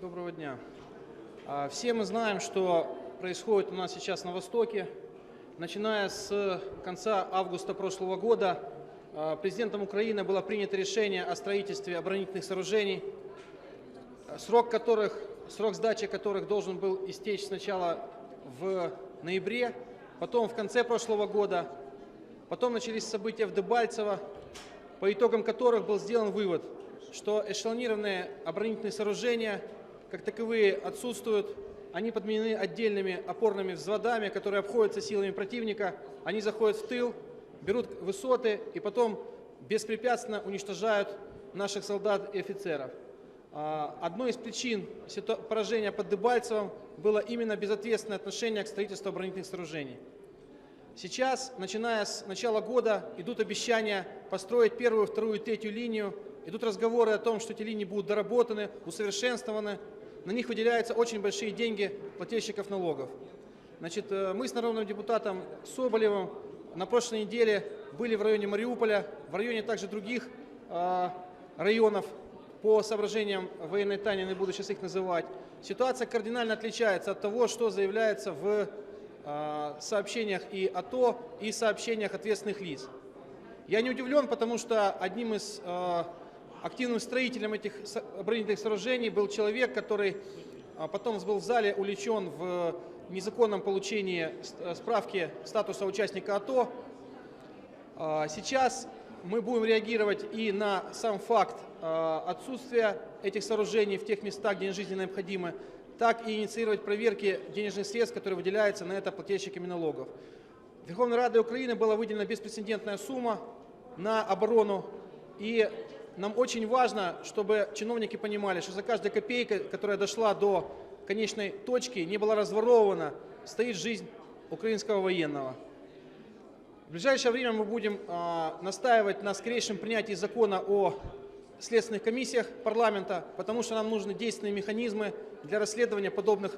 Доброго дня. А, Все мы знаем, что происходит у нас сейчас на Востоке. Начиная с конца августа прошлого года а, президентом Украины было принято решение о строительстве оборонительных сооружений, срок которых, срок сдачи которых должен был истечь сначала в ноябре, потом в конце прошлого года. Потом начались события в Дебальцево, по итогам которых был сделан вывод, что эшелонированные оборонительные сооружения как таковые отсутствуют, они подменены отдельными опорными взводами, которые обходятся силами противника, они заходят в тыл, берут высоты и потом беспрепятственно уничтожают наших солдат и офицеров. А, Одной из причин поражения под Дебальцевым было именно безответственное отношение к строительству оборонительных сооружений. Сейчас, начиная с начала года, идут обещания построить первую, вторую и третью линию. Идут разговоры о том, что эти линии будут доработаны, усовершенствованы. На них выделяются очень большие деньги плательщиков налогов. Значит, э, мы с народным депутатом Соболевым на прошлой неделе были в районе Мариуполя, в районе также других э, районов по соображениям военной тайны, не буду сейчас их называть. Ситуация кардинально отличается от того, что заявляется в э, сообщениях и АТО, и сообщениях ответственных лиц. Я не удивлен, потому что одним из активным строителем этих оборонительных сооружений был человек, который а, потом был в зале увлечен в незаконном получении э, справки статуса участника АТО. А, Сейчас мы будем реагировать и на сам факт а, отсутствия этих сооружений в тех местах, где они жизненно необходимы, так и инициировать проверки денежных средств, которые выделяются на это плательщиками налогов. Верховной Радой Украины была выделена беспрецедентная сумма на оборону, и нам очень важно, чтобы чиновники понимали, что за каждой копейкой, которая дошла до конечной точки, не была разворована, стоит жизнь украинского военного. В ближайшее время мы будем а, настаивать на скорейшем принятии закона о следственных комиссиях парламента, потому что нам нужны действенные механизмы для расследования подобных,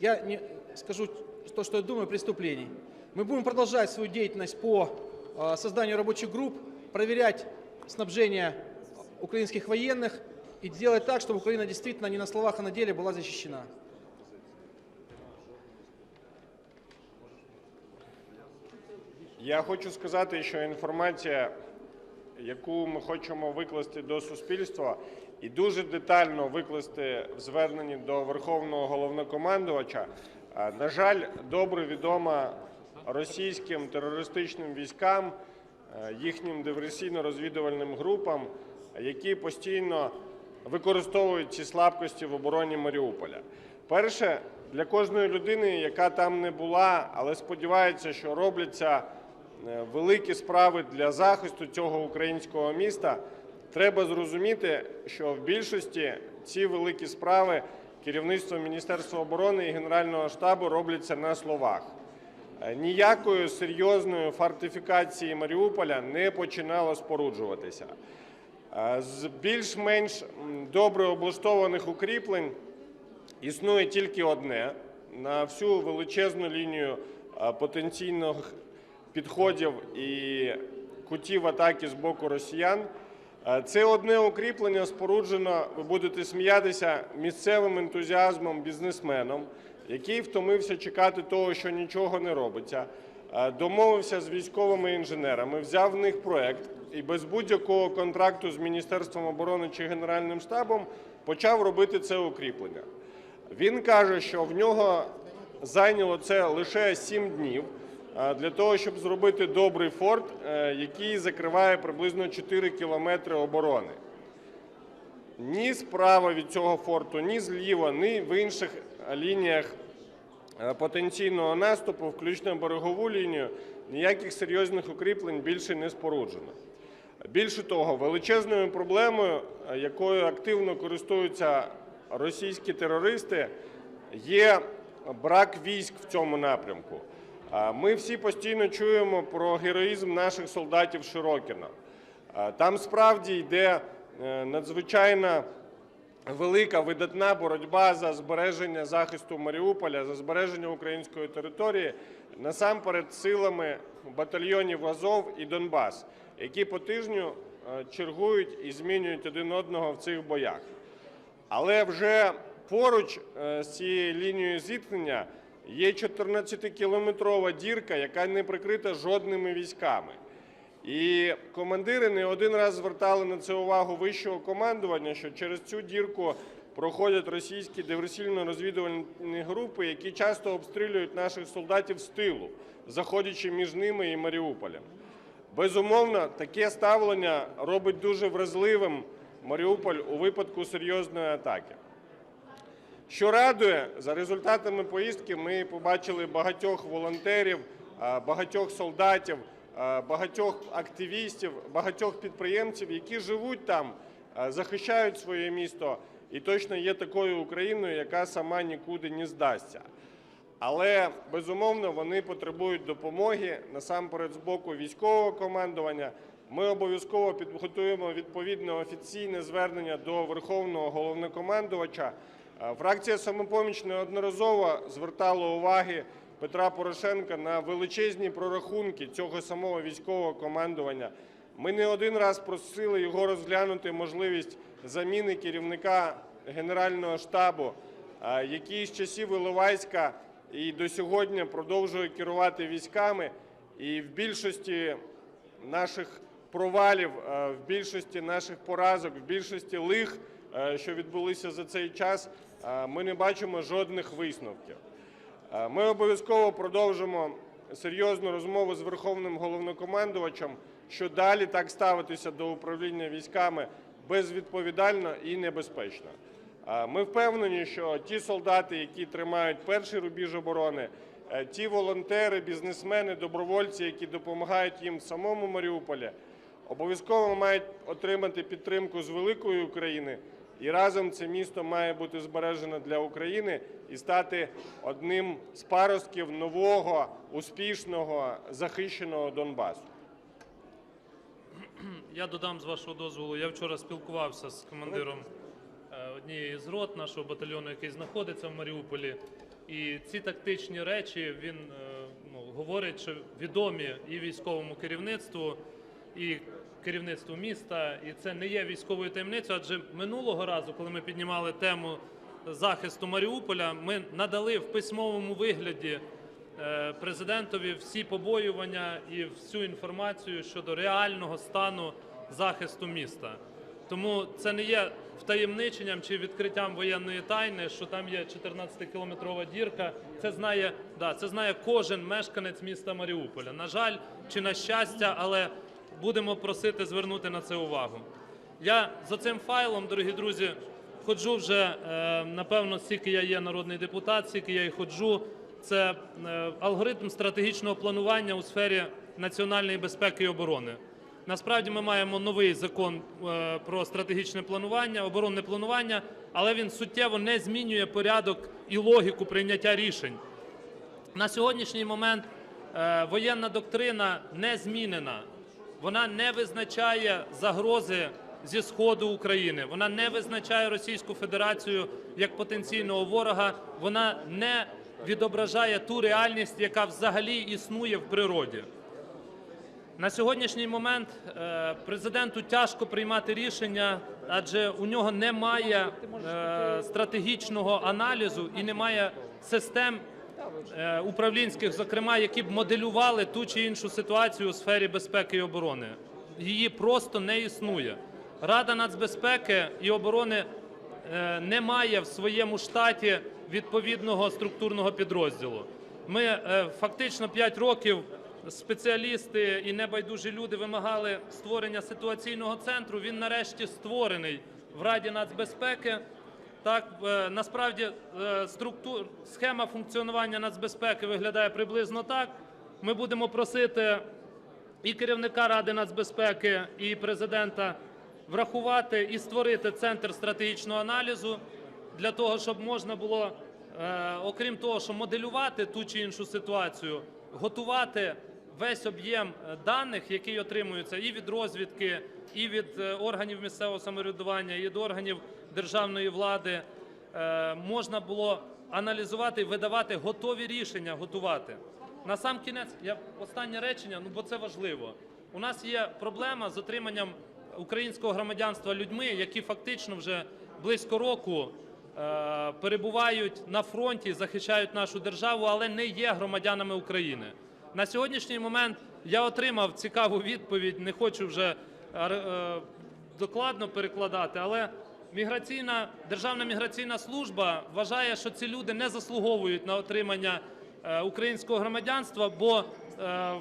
я не скажу то, что я думаю, преступлений. Мы будем продолжать свою деятельность по а, созданию рабочих групп, проверять снабжение украинских военных и делать так, чтобы Украина действительно не на словах, а на деле была защищена. Я хочу сказати, що інформація, яку ми хочемо викласти до суспільства, і дуже детально викласти в зверненні до Верховного головнокомандувача, е, на жаль, добре відома російським терористичним військам, е, їхнім диверсійно-розвідувальним групам, які постійно використовують ці слабкості в обороні Маріуполя. Перше, для кожної людини, яка там не була, але сподівається, що робляться е, великі справи для захисту цього українського міста, треба зрозуміти, що в більшості ці великі справи керівництво Міністерства оборони і Генерального штабу робляться на словах. Е, Ніякої серйозної фортифікації Маріуполя не починало споруджуватися. З більш-менш добре облаштованих укріплень існує тільки одне на всю величезну лінію потенційних підходів і кутів атаки з боку росіян. Це одне укріплення споруджено, ви будете сміятися, місцевим ентузіазмом бізнесменом, який втомився чекати того, що нічого не робиться. Е, Домовився з військовими інженерами, взяв в них проект і без будь-якого контракту з Міністерством оборони чи Генеральним штабом почав робити це укріплення. Він каже, що в нього зайняло це лише 7 днів для того, щоб зробити добрий форт, е, який закриває приблизно 4 кілометри оборони. Ні справа від цього форту, ні зліва, ні в інших лініях е, потенційного наступу, включно берегову лінію, ніяких серйозних укріплень більше не споруджено. Більше того, величезною проблемою, е, якою активно користуються російські терористи, є брак військ в цьому напрямку. Е, Ми всі постійно чуємо про героїзм наших солдатів Широкіна. Е, Там справді йде е, надзвичайна велика видатна боротьба за збереження захисту Маріуполя, за збереження української території, насамперед силами батальйонів Азов і Донбас, які по тижню е, чергують і змінюють один одного в цих боях. Але вже Поруч е, з цією лінією зіткнення є 14-кілометрова дірка, яка не прикрита жодними військами. І командири не один раз звертали на це увагу вищого командування, що через цю дірку проходять російські диверсійно-розвідувальні групи, які часто обстрілюють наших солдатів з тилу, заходячи між ними і Маріуполем. Безумовно, таке ставлення робить дуже вразливим Маріуполь у випадку серйозної атаки. Що радує, за результатами поїздки ми побачили багатьох волонтерів, багатьох солдатів, багатьох активістів, багатьох підприємців, які живуть там, захищають своє місто і точно є такою Україною, яка сама нікуди не здасться. Але безумовно вони потребують допомоги насамперед з боку військового командування. Ми обов'язково підготуємо відповідне офіційне звернення до Верховного головнокомандувача. Е, Фракція «Самопоміч» неодноразово звертала уваги Петра Порошенка на величезні прорахунки цього самого військового командування. Ми не один раз просили його розглянути можливість заміни керівника Генерального штабу, е, який з часів Іловайська і до сьогодні продовжує керувати військами. І в більшості наших провалів, е, в більшості наших поразок, в більшості лих, е, що відбулися за цей час, ми не бачимо жодних висновків. Е, Ми обов'язково продовжимо серйозну розмову з Верховним головнокомандувачем, що далі так ставитися до управління військами безвідповідально і небезпечно. Е, Ми впевнені, що ті солдати, які тримають перший рубіж оборони, е, ті волонтери, бізнесмени, добровольці, які допомагають їм в самому Маріуполі, обов'язково мають отримати підтримку з великої України. І разом це місто має бути збережено для України і стати одним з паростків нового, успішного, захищеного Донбасу. Я додам з вашого дозволу. Я вчора спілкувався з командиром е, однієї з рот нашого батальйону, який знаходиться в Маріуполі. І ці тактичні речі він е, ну, говорить, що відомі і військовому керівництву, і керівництву міста. І це не є військовою таємницею. Адже минулого разу, коли ми піднімали тему захисту Маріуполя, ми надали в письмовому вигляді е, президентові всі побоювання і всю інформацію щодо реального стану захисту міста. Тому це не є втаємниченням чи відкриттям воєнної тайни, що там є 14-кілометрова дірка. Це знає, да, це знає кожен мешканець міста Маріуполя. На жаль, чи на щастя, але будемо просити звернути на це увагу. Я за цим файлом, дорогі друзі, ходжу вже е, напевно, стільки я є народний депутат, стільки я і ходжу. Це е, алгоритм стратегічного планування у сфері національної безпеки і оборони. Насправді ми маємо новий закон е, про стратегічне планування, оборонне планування, але він суттєво не змінює порядок і логіку прийняття рішень. На сьогоднішній момент воєнна доктрина не змінена. Вона не визначає загрози зі сходу України. Вона не визначає Російську Федерацію як потенційного ворога. Вона не відображає ту реальність, яка взагалі існує в природі. На сьогоднішній момент е, президенту тяжко приймати рішення, адже у нього немає е, стратегічного аналізу і немає систем управлінських, зокрема, які б моделювали ту чи іншу ситуацію у сфері безпеки і оборони. Її просто не існує. Рада нацбезпеки і оборони е, не має в своєму штаті відповідного структурного підрозділу. Ми е, фактично 5 років спеціалісти і небайдужі люди вимагали створення ситуаційного центру. Він нарешті створений в Раді нацбезпеки. Так е, насправді е, схема функціонування нацбезпеки виглядає приблизно так. Ми будемо просити і керівника Ради нацбезпеки, і президента врахувати і створити центр стратегічного аналізу для того, щоб можна було, е, окрім того, що моделювати ту чи іншу ситуацію, готувати весь об'єм даних, який отримується і від розвідки, і від органів місцевого самоврядування, і від органів державної влади, е, можна було аналізувати і видавати готові рішення, готувати. На сам кінець, я останнє речення, ну бо це важливо. У нас є проблема з отриманням українського громадянства людьми, які фактично вже близько року е, перебувають на фронті, захищають нашу державу, але не є громадянами України. На сьогоднішній момент я отримав цікаву відповідь. Не хочу вже е, е, докладно перекладати, але міграційна державна міграційна служба вважає, що ці люди не заслуговують на отримання е, українського громадянства, бо е,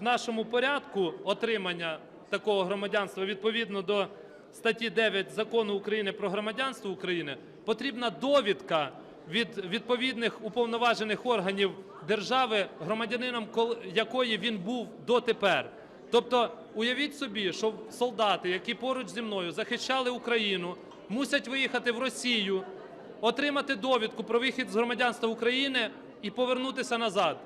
в нашому порядку отримання такого громадянства відповідно до статті 9 Закону України про громадянство України потрібна довідка від відповідних уповноважених органів держави, громадянином якої він був дотепер. Тобто, уявіть собі, що солдати, які поруч зі мною захищали Україну, мусять виїхати в Росію, отримати довідку про вихід з громадянства України і повернутися назад.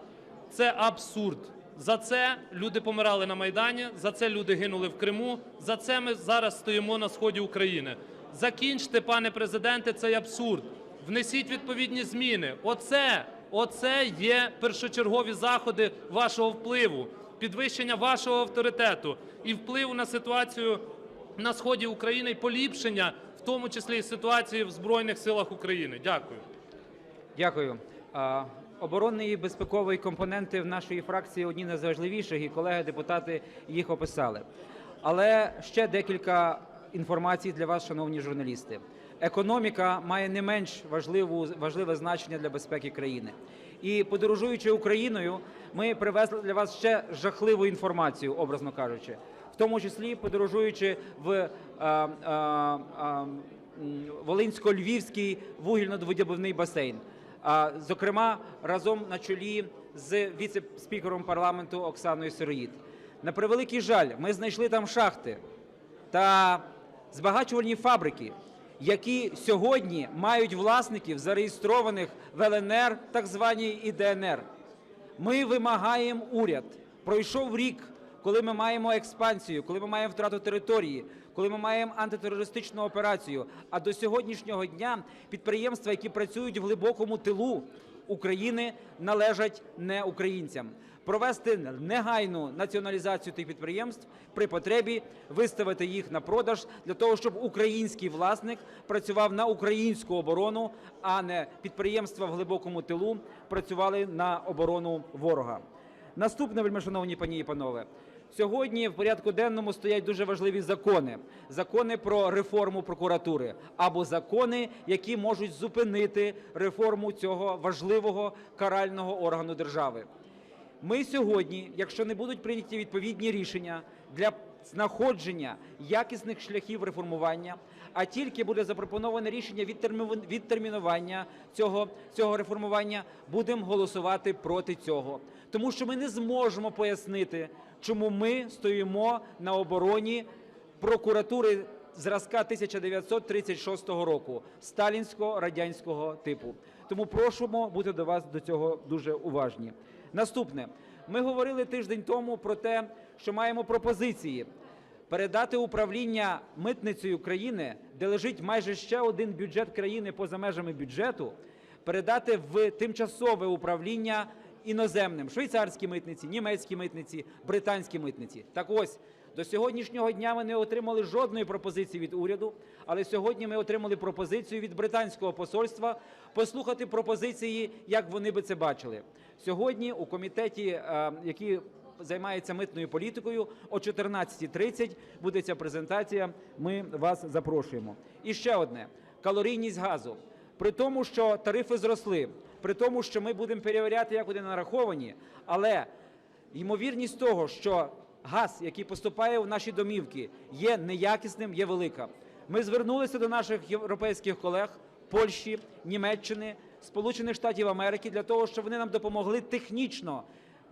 Це абсурд. За це люди помирали на Майдані, за це люди гинули в Криму, за це ми зараз стоїмо на сході України. Закінчте, пане президенте, цей абсурд. Внесіть відповідні зміни. Оце, оце є першочергові заходи вашого впливу, підвищення вашого авторитету і впливу на ситуацію на сході України і поліпшення, тому числі і ситуації в Збройних силах України. Дякую. Дякую. А, Оборонні і безпекові компоненти в нашої фракції одні з найважливіших, і колеги-депутати їх описали. Але ще декілька інформацій для вас, шановні журналісти. Економіка має не менш важливу, важливе значення для безпеки країни. І подорожуючи Україною, ми привезли для вас ще жахливу інформацію, образно кажучи, в тому числі подорожуючи в Волинсько-Львівський вугільно-видобувний басейн. Зокрема, разом на чолі з віце-спікером парламенту Оксаною Сироїд. На превеликий жаль, ми знайшли там шахти та збагачувальні фабрики, які сьогодні мають власників зареєстрованих в ЛНР, так званій і ДНР. Ми вимагаємо уряд. Пройшов рік, коли ми маємо експансію, коли ми маємо втрату території, коли ми маємо антитерористичну операцію. А до сьогоднішнього дня підприємства, які працюють в глибокому тилу України, належать не українцям. Провести негайну націоналізацію тих підприємств при потребі виставити їх на продаж для того, щоб український власник працював на українську оборону, а не підприємства в глибокому тилу працювали на оборону ворога. Наступне, вельмишановні пані і панове, сьогодні в порядку денному стоять дуже важливі закони: закони про реформу прокуратури або закони, які можуть зупинити реформу цього важливого карального органу держави. Ми сьогодні, якщо не будуть прийняті відповідні рішення для знаходження якісних шляхів реформування, а тільки буде запропоноване рішення відтерміну- відтермінування цього, цього реформування, будемо голосувати проти цього. Тому що ми не зможемо пояснити, чому ми стоїмо на обороні прокуратури зразка 1936 року сталінського радянського типу. Тому просимо бути до вас до цього дуже уважні. Наступне, ми говорили тиждень тому про те, що маємо пропозиції передати управління митницею країни, де лежить майже ще один бюджет країни поза межами бюджету, передати в тимчасове управління іноземним швейцарські митниці, німецькі митниці, британські митниці. Так ось до сьогоднішнього дня ми не отримали жодної пропозиції від уряду, але сьогодні ми отримали пропозицію від британського посольства послухати пропозиції, як вони би це бачили. Сьогодні у комітеті, е, який займається митною політикою, о 14.30 буде ця презентація. Ми вас запрошуємо. І ще одне: калорійність газу. При тому, що тарифи зросли, при тому, що ми будемо перевіряти, як вони нараховані, але ймовірність того, що газ, який поступає в наші домівки, є неякісним, є велика. Ми звернулися до наших європейських колег Польщі, Німеччини, Сполучених Штатів Америки для того, щоб вони нам допомогли технічно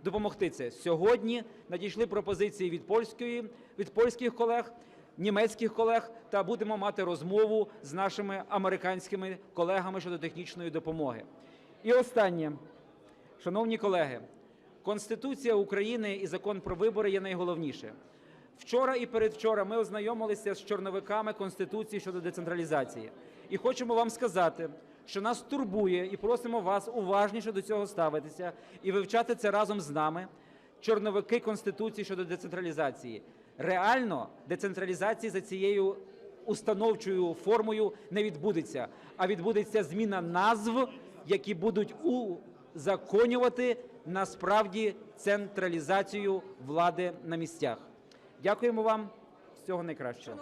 допомогти це. Сьогодні надійшли пропозиції від польської від польських колег, німецьких колег, та будемо мати розмову з нашими американськими колегами щодо технічної допомоги. І останнє, шановні колеги, Конституція України і закон про вибори є найголовніше. Вчора і передвчора ми ознайомилися з чорновиками Конституції щодо децентралізації. І хочемо вам сказати, що нас турбує і просимо вас уважніше до цього ставитися і вивчати це разом з нами. Чорновики Конституції щодо децентралізації. Реально децентралізації за цією установчою формою не відбудеться, а відбудеться зміна назв, які будуть узаконювати насправді централізацію влади на місцях. Дякуємо вам. Всього найкращого.